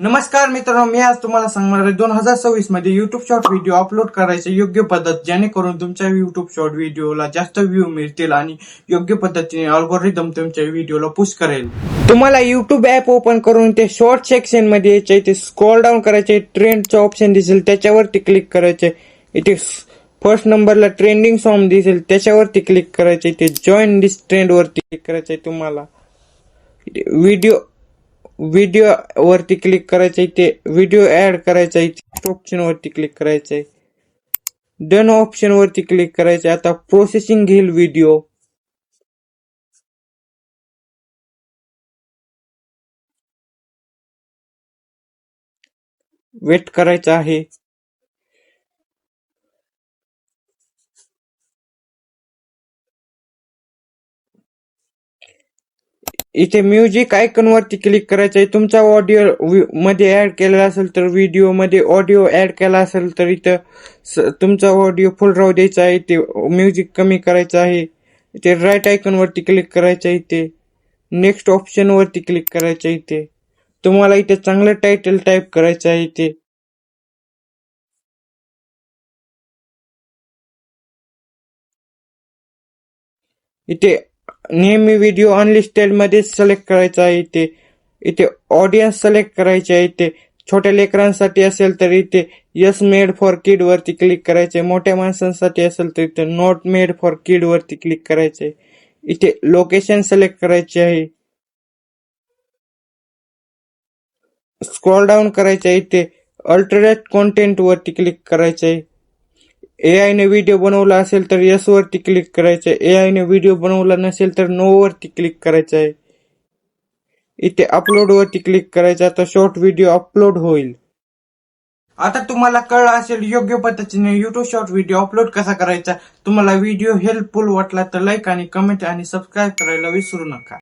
नमस्कार मित्रांनो मी आज तुम्हाला सांगणार आहे दोन हजार सव्वीसमध्ये युट्यूब शॉर्ट व्हिडिओ अपलोड करायचे योग्य पद्धत जेणेकरून तुमच्या युट्यूब शॉर्ट व्हिडिओला जास्त व्ह्यू मिळतील आणि योग्य पद्धतीने अल्गोरिदम तुमच्या व्हिडिओला पुश करेल. तुम्हाला युट्यूब ऍप ओपन करून ते शॉर्ट सेक्शनमध्ये यायचे इथे स्क्रॉल डाऊन करायचे ट्रेंडचं ऑप्शन दिसेल त्याच्यावरती क्लिक करायचे. इथे फर्स्ट नंबरला ट्रेंडिंग सॉन्ग दिसेल त्याच्यावरती क्लिक करायचे. इथे जॉईन दिस ट्रेंड वरती क्लिक करायचे तुम्हाला. व्हिडिओ व्हिडिओ वरती क्लिक करायचं इथे व्हिडिओ ऍड करायचा इथे ऑप्शन वरती क्लिक करायचंय डन ऑप्शन वरती क्लिक करायचं आता प्रोसेसिंग घेईल व्हिडिओ वेट करायचं आहे. इथे म्युझिक आयकॉनवरती क्लिक करायचं आहे तुमचा ऑडिओ मध्ये ऍड केलेला असेल तर व्हिडिओमध्ये ऑडिओ ऍड केला असेल तर इथं स- तुमचा ऑडिओ फुल राहू द्यायचा आहे. ते म्युझिक कमी करायचं आहे. इथे राईट आयकॉनवरती क्लिक करायचं आहे इथे. नेक्स्ट ऑप्शनवरती क्लिक करायचं आहे इथे. तुम्हाला इथे चांगलं टायटल टाईप करायचं आहे इथे. इथे नेहमी व्हिडिओ अनलिस्टेडमध्ये सिलेक्ट करायचा आहे इथे. इथे ऑडियन्स सिलेक्ट करायचे आहे इथे. छोट्या लेकरांसाठी असेल तर इथे यस मेड फॉर किड वरती क्लिक करायचे. मोठ्या माणसांसाठी असेल तर इथे नॉट मेड फॉर किड वरती क्लिक करायचे. इथे लोकेशन सिलेक्ट करायचे आहे. स्क्रॉल डाऊन करायचे आहे. इथे अल्टरनेट कॉन्टेंट वरती क्लिक करायचे आहे. एआय ने व्हिडिओ बनवला असेल तर यस वरती क्लिक करायचं आहे एआय ने व्हिडिओ बनवला नसेल तर नो वरती क्लिक करायचं आहे इथे अपलोड वरती क्लिक करायचं. आता शॉर्ट व्हिडिओ अपलोड होईल. आता तुम्हाला कळलं असेल योग्य पद्धतीने युट्यूब शॉर्ट व्हिडिओ अपलोड कसा करायचा? तुम्हाला व्हिडिओ हेल्पफुल वाटला तर लाईक आणि कमेंट आणि सबस्क्राईब करायला विसरू नका.